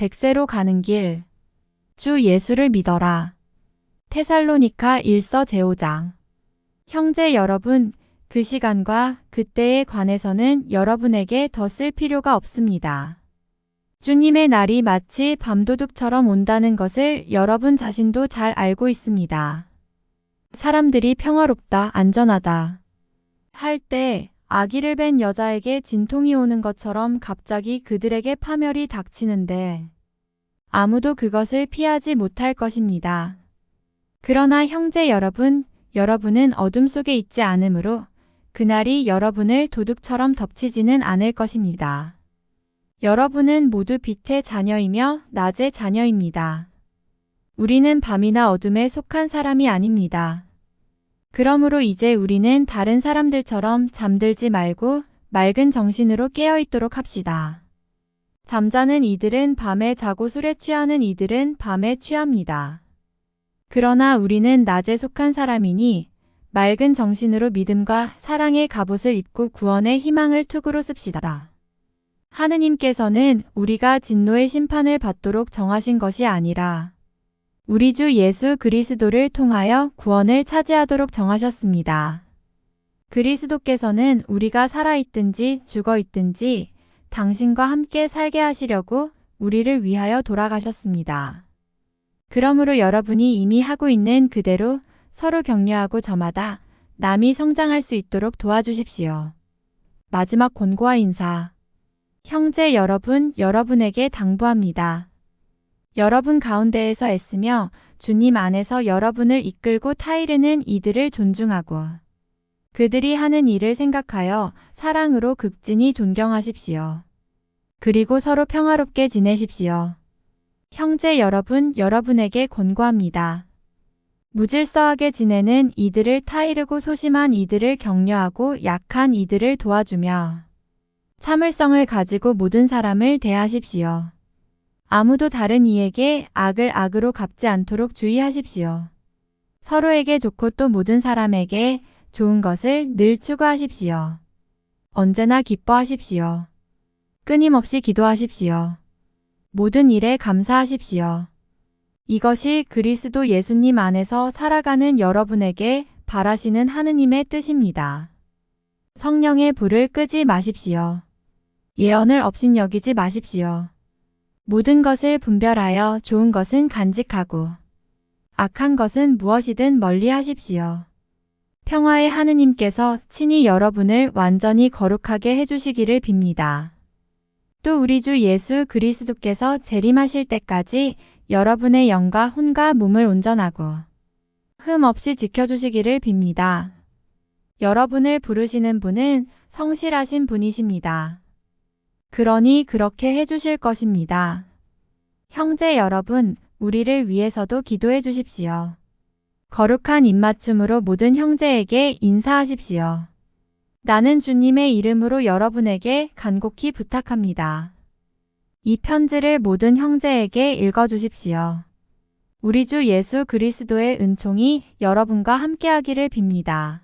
백세로 가는 길. 주 예수를 믿어라. 테살로니카 1서 제5장. 형제 여러분, 그 시간과 그때에 관해서는 여러분에게 더 쓸 필요가 없습니다. 주님의 날이 마치 밤도둑처럼 온다는 것을 여러분 자신도 잘 알고 있습니다. 사람들이 평화롭다, 안전하다 할 때 아기를 뵌 여자에게 진통이 오는 것처럼 갑자기 그들에게 파멸이 닥치는데 아무도 그것을 피하지 못할 것입니다. 그러나 형제 여러분, 여러분은 어둠 속에 있지 않으므로 그날이 여러분을 도둑처럼 덮치지는 않을 것입니다. 여러분은 모두 빛의 자녀이며 낮의 자녀입니다. 우리는 밤이나 어둠에 속한 사람이 아닙니다. 그러므로 이제 우리는 다른 사람들처럼 잠들지 말고 맑은 정신으로 깨어 있도록 합시다. 잠자는 이들은 밤에 자고 술에 취하는 이들은 밤에 취합니다. 그러나 우리는 낮에 속한 사람이니 맑은 정신으로 믿음과 사랑의 갑옷을 입고 구원의 희망을 투구로 씁시다. 하느님께서는 우리가 진노의 심판을 받도록 정하신 것이 아니라 우리 주 예수 그리스도를 통하여 구원을 차지하도록 정하셨습니다. 그리스도께서는 우리가 살아있든지 죽어있든지 당신과 함께 살게 하시려고 우리를 위하여 돌아가셨습니다. 그러므로 여러분이 이미 하고 있는 그대로 서로 격려하고 저마다 남이 성장할 수 있도록 도와주십시오. 마지막 권고와 인사. 형제 여러분, 여러분에게 당부합니다. 여러분 가운데에서 애쓰며 주님 안에서 여러분을 이끌고 타이르는 이들을 존중하고 그들이 하는 일을 생각하여 사랑으로 극진히 존경하십시오. 그리고 서로 평화롭게 지내십시오. 형제 여러분, 여러분에게 권고합니다. 무질서하게 지내는 이들을 타이르고 소심한 이들을 격려하고 약한 이들을 도와주며 참을성을 가지고 모든 사람을 대하십시오. 아무도 다른 이에게 악을 악으로 갚지 않도록 주의하십시오. 서로에게 좋고 또 모든 사람에게 좋은 것을 늘 추구하십시오. 언제나 기뻐하십시오. 끊임없이 기도하십시오. 모든 일에 감사하십시오. 이것이 그리스도 예수님 안에서 살아가는 여러분에게 바라시는 하느님의 뜻입니다. 성령의 불을 끄지 마십시오. 예언을 업신여기지 마십시오. 모든 것을 분별하여 좋은 것은 간직하고 악한 것은 무엇이든 멀리 하십시오. 평화의 하느님께서 친히 여러분을 완전히 거룩하게 해주시기를 빕니다. 또 우리 주 예수 그리스도께서 재림하실 때까지 여러분의 영과 혼과 몸을 온전하고 흠 없이 지켜주시기를 빕니다. 여러분을 부르시는 분은 성실하신 분이십니다. 그러니 그렇게 해주실 것입니다. 형제 여러분, 우리를 위해서도 기도해 주십시오. 거룩한 입맞춤으로 모든 형제에게 인사하십시오. 나는 주님의 이름으로 여러분에게 간곡히 부탁합니다. 이 편지를 모든 형제에게 읽어주십시오. 우리 주 예수 그리스도의 은총이 여러분과 함께하기를 빕니다.